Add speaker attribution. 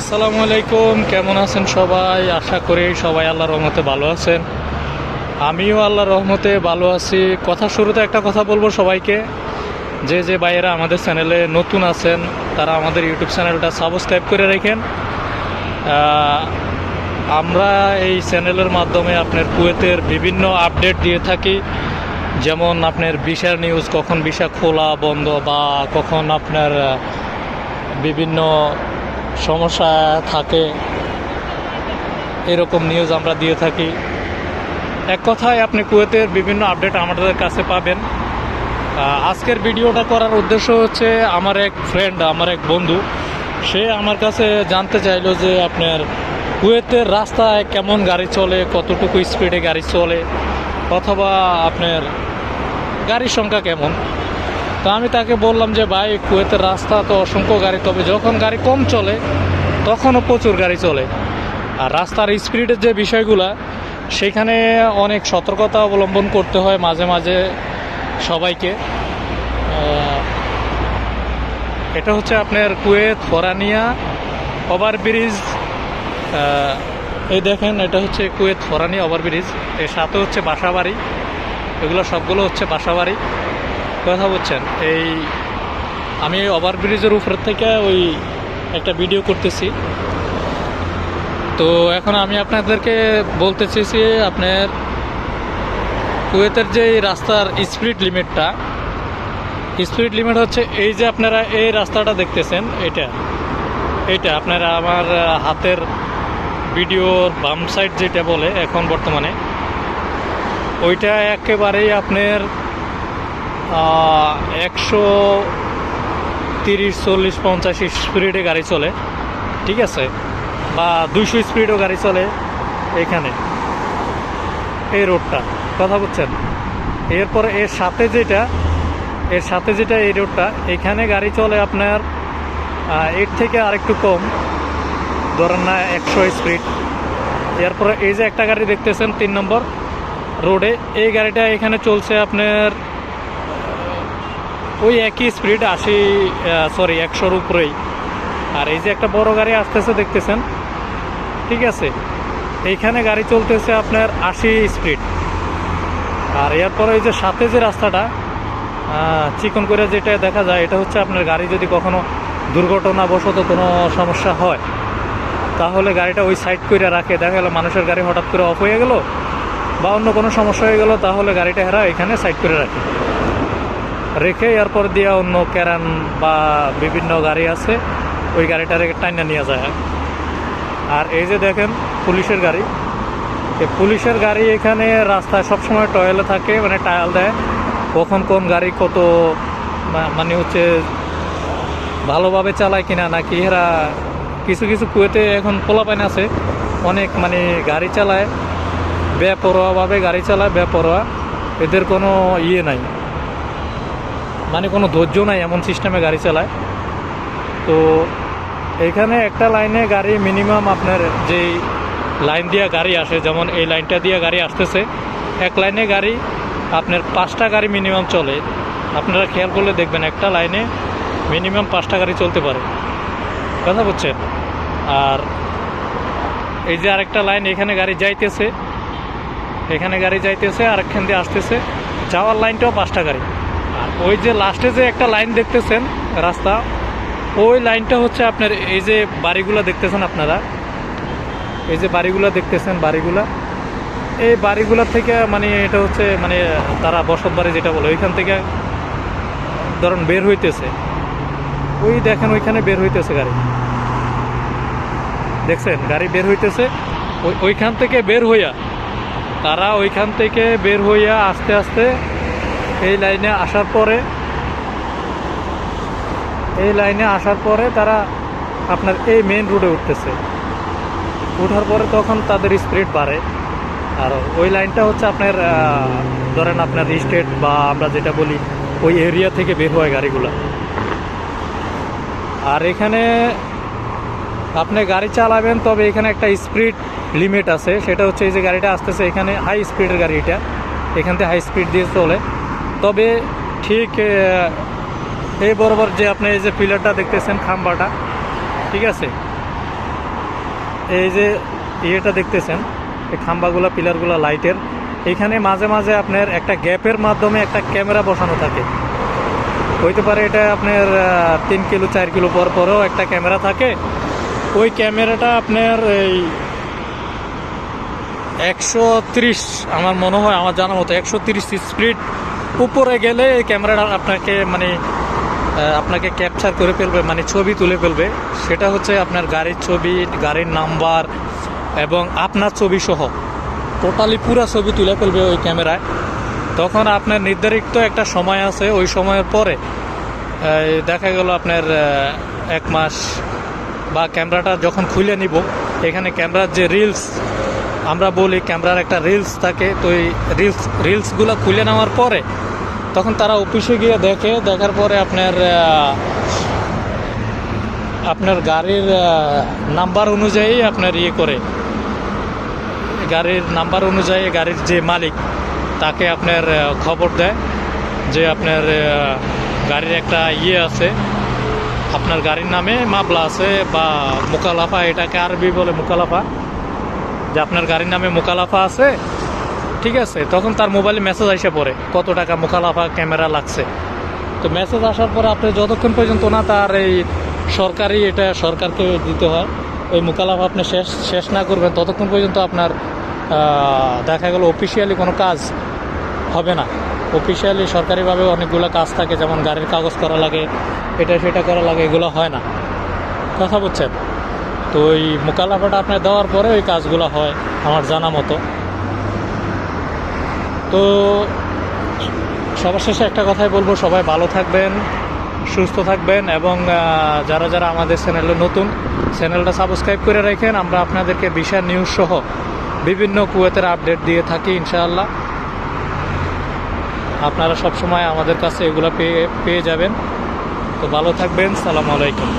Speaker 1: আসসালামু আলাইকুম, কেমন আছেন সবাই? আশা করি সবাই আল্লাহর রহমতে ভালো আছেন। আমিও আল্লাহর রহমতে ভালো আছি। কথা শুরুতে একটা কথা বলব সবাইকে। যে যে ভাইয়েরা আমাদের চ্যানেলে নতুন আছেন, তারা আমাদের ইউটিউব চ্যানেলটা সাবস্ক্রাইব করে রাখেন। আমরা এই চ্যানেলের মাধ্যমে আপনার কুয়েতের বিভিন্ন আপডেট দিয়ে থাকি। যেমন আপনার বিশার নিউজ, কখন বিশা খোলা, বন্ধ, বা কখন আপনার বিভিন্ন সমস্যা থাকে, এরকম নিউজ আমরা দিয়ে থাকি। এক কথায় আপনি কুয়েতের বিভিন্ন আপডেট আমাদের কাছে পাবেন। আজকের ভিডিওটা করার উদ্দেশ্য হচ্ছে আমার এক ফ্রেন্ড আমার এক বন্ধু। সে আমার কাছে জানতে চাইলো যে আপনার কুয়েতের রাস্তায় কেমন গাড়ি চলে, কতটুকু স্পিডে গাড়ি চলে, অথবা আপনার গাড়ির সংখ্যা কেমন। তো আমি তাকে বললাম যে, ভাই, কুয়েতের রাস্তা তো অসংখ্য গাড়ি, তবে যখন গাড়ি কম চলে, তখনও প্রচুর গাড়ি চলে। আর রাস্তার স্পিডের যে বিষয়গুলা, সেখানে অনেক সতর্কতা অবলম্বন করতে হয় মাঝে মাঝে সবাইকে। এটা হচ্ছে আপনার কুয়েত ফরানিয়া ওভারব্রিজ। এই দেখেন, এটা হচ্ছে কুয়েত ফরানিয়া ওভারব্রিজ। এর সাথে হচ্ছে বাসাবাড়ি। এগুলো সবগুলো হচ্ছে বাসাবাড়ি। কথা বলছেন, এই আমি ওভারব্রিজের উপর থেকে ওই একটা ভিডিও করতেছি। তো এখন আমি আপনাদেরকে বলতে চেয়েছি আপনার কুয়েতের যে রাস্তার স্পিড লিমিটটা, স্পিড লিমিট হচ্ছে এই যে আপনারা এই রাস্তাটা দেখতেছেন, এটা এটা আপনারা আমার হাতের ভিডিওর বাম সাইড যেটা বলে এখন বর্তমানে, ওইটা একেবারেই আপনার একশো তিরিশ, চল্লিশ, পঞ্চাশ স্পিডে গাড়ি চলে, ঠিক আছে? বা দুইশো স্পিডও গাড়ি চলে এখানে, এই রোডটা কথা বলছেন? এরপরে এর সাথে যেটা, এর সাথে যেটা এই রোডটা এখানে গাড়ি চলে আপনার এর থেকে আরেকটু কম, ধরেন না একশো স্পিড এরপরে এই যে একটা গাড়ি দেখতেছেন, তিন নম্বর রোডে এই গাড়িটা এখানে চলছে আপনার ওই একই স্পিড আশি সরি একশোর উপরেই। আর এই যে একটা বড় গাড়ি আসতেছে, দেখতেছেন? ঠিক আছে? এইখানে গাড়ি চলতেছে আপনার আশি স্পিড আর এরপরে ওই যে সাথে যে রাস্তাটা চিকন করে যেটা দেখা যায়, এটা হচ্ছে আপনার গাড়ি যদি কখনো দুর্ঘটনাবশত কোনো সমস্যা হয়, তাহলে গাড়িটা ওই সাইড করে রাখে। দেখা গেলো মানুষের গাড়ি হঠাৎ করে অফ হয়ে গেল, বা অন্য কোনো সমস্যা হয়ে গেল, তাহলে গাড়িটা হেরা এখানে সাইড করে রাখে। রেখে এরপর দিয়ে অন্য ক্যারান বা বিভিন্ন গাড়ি আছে, ওই গাড়িটা রেখে টাইনা নিয়ে যায়। আর এই যে দেখেন, পুলিশের গাড়ি। পুলিশের গাড়ি এখানে রাস্তায় সবসময় টয়েলে থাকে মানে টায়াল দেয়। কখন কোন গাড়ি কত মানে হচ্ছে ভালোভাবে চালায় কিনা, নাকি এরা কিছু কিছু কুয়েতে এখন পোলাপাইন আছে, অনেক মানে গাড়ি চালায়, বেপরোয়াভাবে গাড়ি চালায়, বেপরোয়া। এদের কোনো ইয়ে নাই। মানে কোনো ধৈর্য নাই, এমন সিস্টেমে গাড়ি চালায়। তো এখানে একটা লাইনে গাড়ি মিনিমাম আপনার যেই লাইন দিয়ে গাড়ি আসে, যেমন এই লাইনটা দিয়ে গাড়ি আসতেছে, এক লাইনে গাড়ি আপনার পাঁচটা গাড়ি মিনিমাম চলে। আপনারা খেয়াল করলে দেখবেন একটা লাইনে মিনিমাম পাঁচটা গাড়ি চলতে পারে। কথা বুঝছেন? আর এই যে আরেকটা লাইন এখানে গাড়ি যাইতেছে। এখানে গাড়ি যাইতেছে, আরেকখান দিয়ে আসতেছে। যাওয়ার লাইনটাও পাঁচটা গাড়ি। আর ওই যে লাস্টে যে একটা লাইন দেখতেছেন রাস্তা, ওই লাইনটা হচ্ছে আপনার এই যে বাড়িগুলো দেখতেছেন আপনারা? এই যে বাড়িগুলো দেখতেছেন, বাড়িগুলা। এই বাড়িগুলোর থেকে মানে এটা হচ্ছে মানে তারা বসত বাড়ি যেটা বলে, ওইখান থেকে ধরুন বের হইতেছে। ওই দেখেন ওইখানে বের হইতেছে গাড়ি। দেখছেন? গাড়ি বের হইতেছে। ওই ওইখান থেকে বের হইয়া, তারা ওইখান থেকে বের হইয়া আস্তে আস্তে এই লাইনে আসার পরে, এই লাইনে আসার পরে তারা আপনার এই মেন রোডে উঠতেছে। উঠার পরে তখন তাদের স্পিড বাড়ে। আর ওই লাইনটা হচ্ছে আপনার ধরেন আপনার স্টেট বা আমরা যেটা বলি, ওই এরিয়া থেকে বের হয় গাড়িগুলো। আর এখানে আপনি গাড়ি চালাবেন, তবে এখানে একটা স্পিড লিমিট আছে। সেটা হচ্ছে এই যে গাড়িটা আসতেছে, এখানে হাই স্পিডের গাড়ি এটা এখান থেকে হাই স্পিড দিয়ে চলে। তবে ঠিক এই বরাবর যে আপনি এই যে পিলারটা দেখতেছেন, খাম্বাটা, ঠিক আছে? এই যে ইয়েটা দেখতেছেন, এই খাম্বাগুলো, পিলারগুলো লাইটের, এখানে মাঝে মাঝে আপনার একটা গ্যাপের মাধ্যমে একটা ক্যামেরা বসানো থাকে। হইতে পারে এটা আপনার তিন কিলো, চার কিলো পর পরেও একটা ক্যামেরা থাকে। ওই ক্যামেরাটা আপনার এই একশো আমার মনে হয়, আমার জানা মতো একশো তিরিশ স্পিড উপরে গেলে এই ক্যামেরাটা আপনাকে মানে আপনাকে ক্যাপচার করে ফেলবে মানে ছবি তুলে ফেলবে। সেটা হচ্ছে আপনার গাড়ির ছবি, গাড়ির নাম্বার এবং আপনার ছবি সহ। টোটালি পুরা ছবি তুলে ফেলবে ওই ক্যামেরায়। তখন আপনার নির্ধারিত একটা সময় আছে, ওই সময়ের পরে দেখা গেল আপনার এক মাস বা ক্যামেরাটা যখন খুলে নিব, এখানে ক্যামেরার যে রিলস আমরা বলি ক্যামেরার একটা রিলস থাকে, তো এই রিলস রিলসগুলো খুলে নেওয়ার পরে তখন তারা অফিসে গিয়ে দেখে, দেখার পরে আপনার আপনার গাড়ির নাম্বার অনুযায়ী আপনার ইয়ে করে। গাড়ির নাম্বার অনুযায়ী গাড়ির যে মালিক, তাকে আপনার খবর দেয় যে আপনার গাড়ির একটা ইয়ে আছে। আপনার গাড়ির নামে মামলা আছে বা মোকালাফা, এটাকে আরবি বলে মোকালাফা। যে আপনার গাড়ির নামে মোকালাফা আছে ঠিক আছে, তখন তার মোবাইলে মেসেজ আসে পড়ে, কত টাকা মোকালাফা ক্যামেরা লাগছে। তো মেসেজ আসার পরে আপনি যতক্ষণ পর্যন্ত না তার এই সরকারি এটা সরকারকে দিতে হয়, ওই মোকালাফা আপনি শেষ শেষ না করবেন, ততক্ষণ পর্যন্ত আপনার দেখা গেল অফিসিয়ালি কোনো কাজ হবে না। অফিসিয়ালি সরকারিভাবে অনেকগুলো কাজ থাকে, যেমন গাড়ির কাগজ করা লাগে, এটা সেটা করা লাগে, এগুলো হয় না। কথা বলছেন তো ওই মোকালাফাটা আপনার দেওয়ার পরে ওই কাজগুলো হয়, আমার জানা মতো। তো সবার শেষে একটা কথাই বলব, সবাই ভালো থাকবেন, সুস্থ থাকবেন এবং যারা যারা আমাদের চ্যানেলে নতুন চ্যানেলটা সাবস্ক্রাইব করে রাখেন, আমরা আপনাদেরকে বিশাল নিউজ সহ বিভিন্ন কুয়েতের আপডেট দিয়ে থাকি, ইনশাআল্লাহ। আপনারা সবসময় আমাদের কাছে এগুলো পেয়ে পেয়ে যাবেন। তো ভালো থাকবেন, সালাম আলাইকুম।